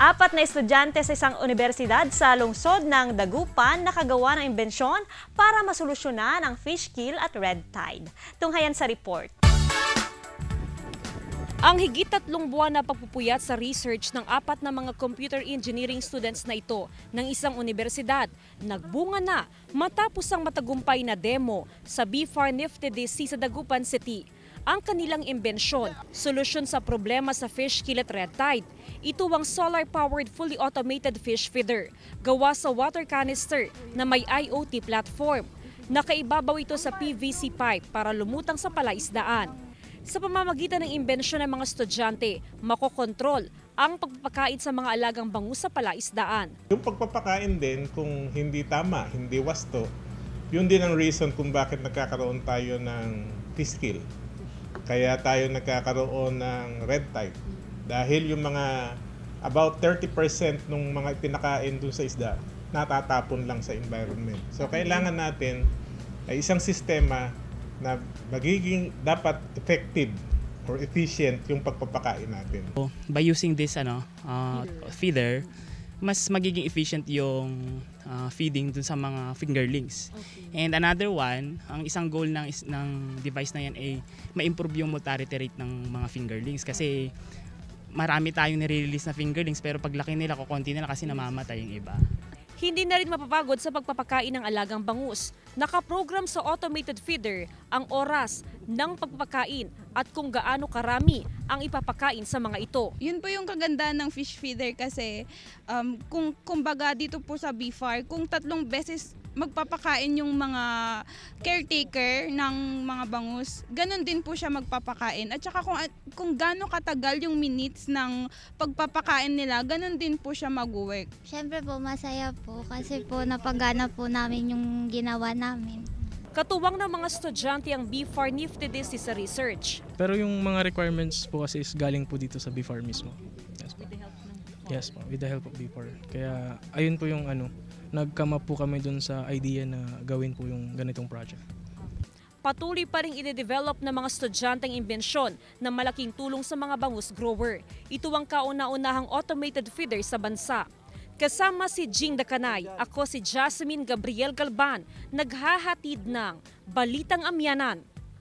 Apat na estudyante sa isang universidad sa lungsod ng Dagupan nakagawa ng imbensyon para masolusyonan ang fish kill at red tide. Tunghayan sa report. Ang higit tatlong buwan na pagpupuyat sa research ng apat na mga computer engineering students na ito ng isang universidad, nagbunga na matapos ang matagumpay na demo sa BFAR Nifty DC sa Dagupan City. Ang kanilang imbensyon, solusyon sa problema sa fish kill at red tide. Ito ang solar-powered fully automated fish feeder, gawa sa water canister na may IoT platform. Nakaibabaw ito sa PVC pipe para lumutang sa palaisdaan. Sa pamamagitan ng imbensyon ng mga estudyante, makokontrol ang pagpapakain sa mga alagang bangus sa palaisdaan. Yung pagpapakain din, kung hindi tama, hindi wasto, yun din ang reason kung bakit nagkakaroon tayo ng fish kill. Kaya tayo nagkakaroon ng red tide. Dahil yung mga about 30% ng mga pinakain dun sa isda, natatapon lang sa environment. So kailangan natin ay isang sistema na magiging dapat effective or efficient yung pagpapakain natin. By using this ano uh, feeder, mas magiging efficient yung uh, feeding dun sa mga fingerlings. And another one, ang isang goal ng is- ng device na yan ay ma-improve yung mortality rate ng mga fingerlings kasi marami tayong nire-release na fingerlings pero paglaki nila kukonti nila kasi namamatay yung iba. Hindi na rin mapapagod sa pagpapakain ng alagang bangus. Nakaprogram sa automated feeder ang oras ng pagpapakain at kung gaano karami ang ipapakain sa mga ito. Yun po yung kagandahan ng fish feeder kasi um, kung kumbaga dito po sa BFAR, kung tatlong beses magpapakain yung mga caretaker ng mga bangus, ganun din po siya magpapakain. At saka kung, kung gaano katagal yung minutes ng pagpapakain nila, ganun din po siya mag-work. Siyempre po, masaya po kasi po napagana po namin yung ginawa namin. Katuwang ng mga estudyante ang BFAR Nifty DC sa research. Pero yung mga requirements po kasi is galing po dito sa BFAR mismo. Yes po. Yes po, with the help of BFAR. Kaya ayun po yung ano, up po kami dun sa idea na gawin po yung ganitong project. Patuloy pa rin ide-develop ng mga estudyanteng imbensyon na malaking tulong sa mga bangus grower. Ito ang kauna-unahang automated feeder sa bansa. Kasama si Jing Dakanay, ako si Jasmine Gabriel Galban, naghahatid ng Balitang Amyanan